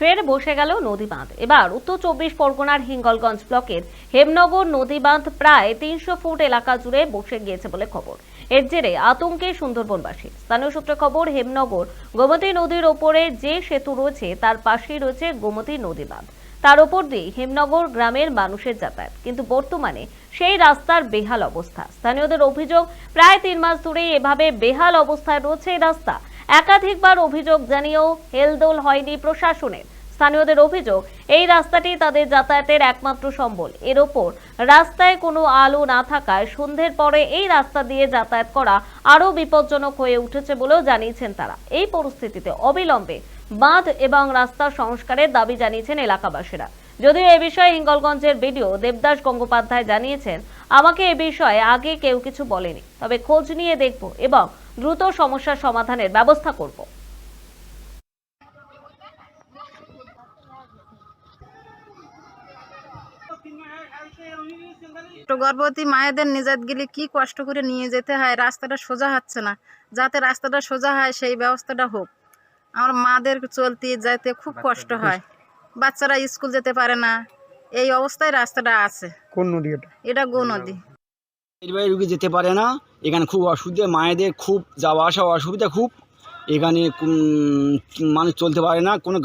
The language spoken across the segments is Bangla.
ফের বসে গেল নদী বাঁধ এবার উত্তর চব্বিশ পরগনার হিঙ্গলগঞ্জ ব্লকের হেমনগর নদী বাঁধ প্রায় তিনশো ফুট এলাকা জুড়ে বসে গিয়েছে বলে খবর। এর জেরে আতঙ্কে সুন্দরবনবাসী। স্থানীয় সূত্রে খবর, হেমনগর গোমতী নদীর ওপরে যে সেতু রয়েছে, তার পাশেই রয়েছে গোমতী নদী বাঁধ তার ওপর দিয়ে হেমনগর গ্রামের মানুষের যাতায়াত। কিন্তু বর্তমানে সেই রাস্তার বেহাল অবস্থা। স্থানীয়দের অভিযোগ, প্রায় তিন মাস ধরেই এভাবে বেহাল অবস্থায় রয়েছে এই রাস্তা। একাধিকবার অভিযোগ জানিয়েও হেলদোল হয়নি প্রশাসনের। স্থানীয়দের অভিযোগ, এই রাস্তাটি তাদের যাতায়াতের একমাত্র সম্বল। এর ওপর রাস্তায় কোনো আলো না থাকায় সন্ধ্যের পরে এই রাস্তা দিয়ে যাতায়াত করা আরও বিপজ্জনক হয়ে উঠেছে বলেও জানিয়েছেন তারা। এই পরিস্থিতিতে অবিলম্বে বাঁধ এবং রাস্তা সংস্কারের দাবি জানিয়েছেন এলাকাবাসীরা। যদিও এ বিষয়ে হিঙ্গলগঞ্জের বিডিও দেবদাস গঙ্গোপাধ্যায় জানিয়েছেন আমাকে এ বিষয়ে আগে কেউ কিছু বলেনি। তবে খোঁজ নিয়ে দেখব এবং দ্রুত সমস্যার সমাধানের ব্যবস্থা করব। তো গর্ভবতী মায়েদের নিজাত গেলে কি কষ্ট করে নিয়ে যেতে হয় রাস্তাটা সোজা হচ্ছে না। যাতে রাস্তাটা সোজা হয় সেই ব্যবস্থাটা হোক। আমার মাদের চলতে যেতে খুব কষ্ট হয়। বাচ্চারা স্কুল যেতে পারে না। এই অবস্থায় রাস্তাটা আছে। কোন নদী এটা? এটা গো নদী। ডেলিভারি রুগী যেতে পারে না। এখানে খুব অসুবিধে মায়েদের খুব যাওয়া আসা অসুবিধা খুব। এখানে মানুষ চলতে পারে না কোনো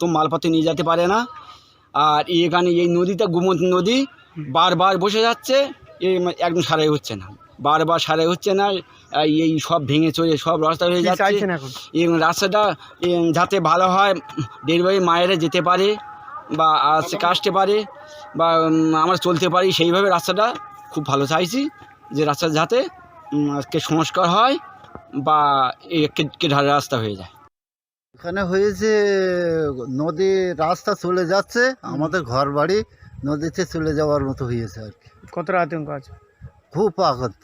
তো মালপত্র নিয়ে যেতে পারে না। আর এখানে এই নদীটা গুমতি নদী বারবার বসে যাচ্ছে এই একদম সারাই হচ্ছে না। বারবার সারাই হচ্ছে না এই সব ভেঙে চলে সব রাস্তা হয়ে যাচ্ছে। রাস্তাটা যাতে ভালো হয় ডেলিভারি মায়েরা যেতে পারে বা আসতে আসতে পারে বা আমরা চলতে পারি সেইভাবে রাস্তাটা খুব ভালো চাইছি যে রাস্তা যাতে আজকে সংস্কার হয় বা কেটে রাস্তা হয়ে যায়। এখানে হয়েছে নদী রাস্তা চলে যাচ্ছে আমাদের ঘর বাড়ি নদীতে চলে যাওয়ার মতো হয়েছে আর কি। কতটা আতঙ্ক আছে? খুব আগত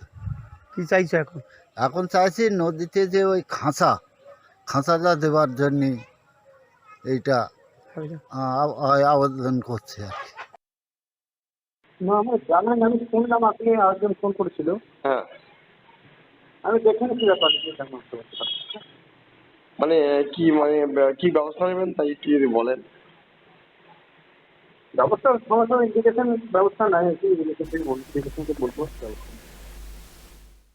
কি চাইছো এখন? এখন চাইছি নদীতে যে ওই খাঁচা খাঁচাটা দেওয়ার জন্য এইটা আ- আ- আবেদন করছে আর কি। না আমার জানা নেই আমি শুনলাম আপনি আরেকজন ফোন করেছিল। হ্যাঁ। আমি দেখে নিচ্ছি ব্যাপারটা কেমন মানে কি মানে কি ব্যবস্থা নেবেন তাই একটু যদি বলেন। ব্যবস্থা সমস্যা ইন্ডিকেশন ব্যবস্থা নাই কি ইন্ডিকেশন বলব বলব